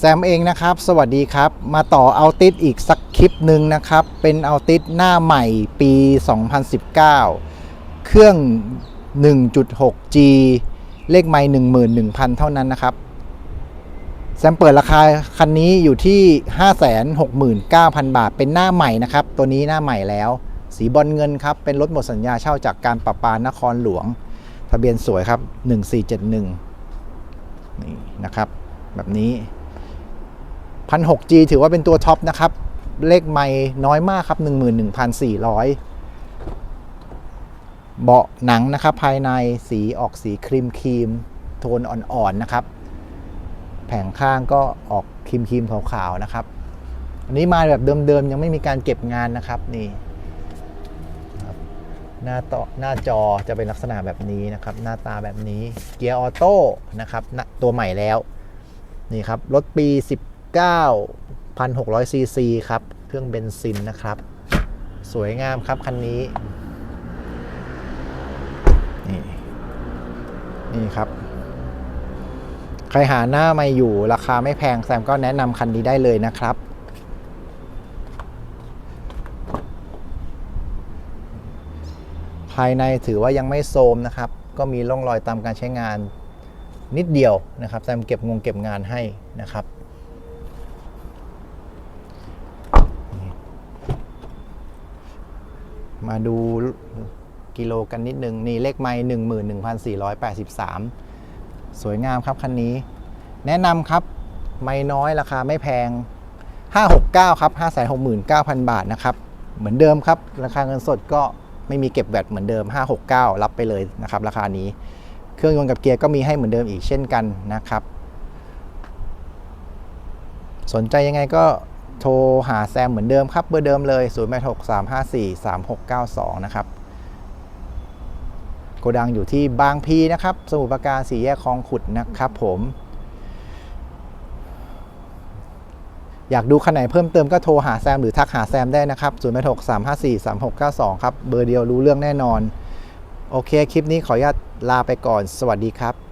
แซมเองนะครับ สวัสดีครับ มาต่อเอาติดอีกสักคลิปหนึ่งนะครับ เป็นเอาติดหน้าใหม่ปี 2019 เครื่อง 1.6G เลขไม่11,000 เท่านั้นนะครับ แซมเปิดราคาคันนี้อยู่ที่ 569,000 บาท เป็นหน้าใหม่นะครับ ตัวนี้หน้าใหม่แล้ว สีบอลเงินครับ เป็นรถหมดสัญญาเช่าจากการประปานครหลวง ทะเบียนสวยครับ 1471 นี่นะครับ แบบนี้ 1,600G ถือว่าเป็นตัวท็อปนะครับ เลขไม่น้อยมากครับ 11,400 เบาะหนังนะครับ ภายในสีออกสีครีมครีมโทนอ่อนๆนะครับ แผงข้างก็ออกครีมครีมขาวๆนะครับ อันนี้มาแบบเดิมๆ ยังไม่มีการเก็บงานนะครับนี่หน้าต่อหน้าจอจะเป็นลักษณะแบบนี้นะครับ หน้าตาแบบนี้เกียร์ออโต้นะครับตัวใหม่แล้ว นี่ครับ รถปี19 1,600ซีซีครับ เครื่องเบนซินนะครับ สวยงามครับคันนี้ นี่นี่ครับ ใครหาหน้าไม่อยู่ราคาไม่แพงแซมก็แนะนำคันนี้ได้เลยนะครับภายในถือว่ายังไม่โทรมนะครับ ก็มีร่องรอยตามการใช้งานนิดเดียวนะครับแซมเก็บงงเก็บงานให้นะครับ มาดูกิโลกันนิดนึง นี่เลขไม่หนึ่งหมื่นหนึ่งพันสี่ร้อยแปดสิบสามสวยงามครับคันนี้ แนะนำครับ ไม่น้อยราคาไม่แพง 569 ครับ 569,000 บาทนะครับ เหมือนเดิมครับ ราคาเงินสดก็ไม่มีเก็บแบตเหมือนเดิม 569 รับไปเลยนะครับ ราคานี้ เครื่องยนต์กับเกียร์ก็มีให้เหมือนเดิมอีกเช่นกันนะครับ สนใจยังไงก็ โทรหาแซมเหมือนเดิมครับ เบอร์เดิมเลย 0 8 6 3 5 4 3 6 9 2 นะครับ โกดังอยู่ที่บางพีนะครับ สมุทรปราการสี่แยกคลองขุดนะครับผม อยากดูคันไหนเพิ่มเติมก็โทรหาแซมหรือทักหาแซมได้นะครับ 0 8 6 3 5 4 3 6 9 2 ครับ เบอร์เดียวรู้เรื่องแน่นอน โอเค คลิปนี้ขออนุญาตลาไปก่อน สวัสดีครับ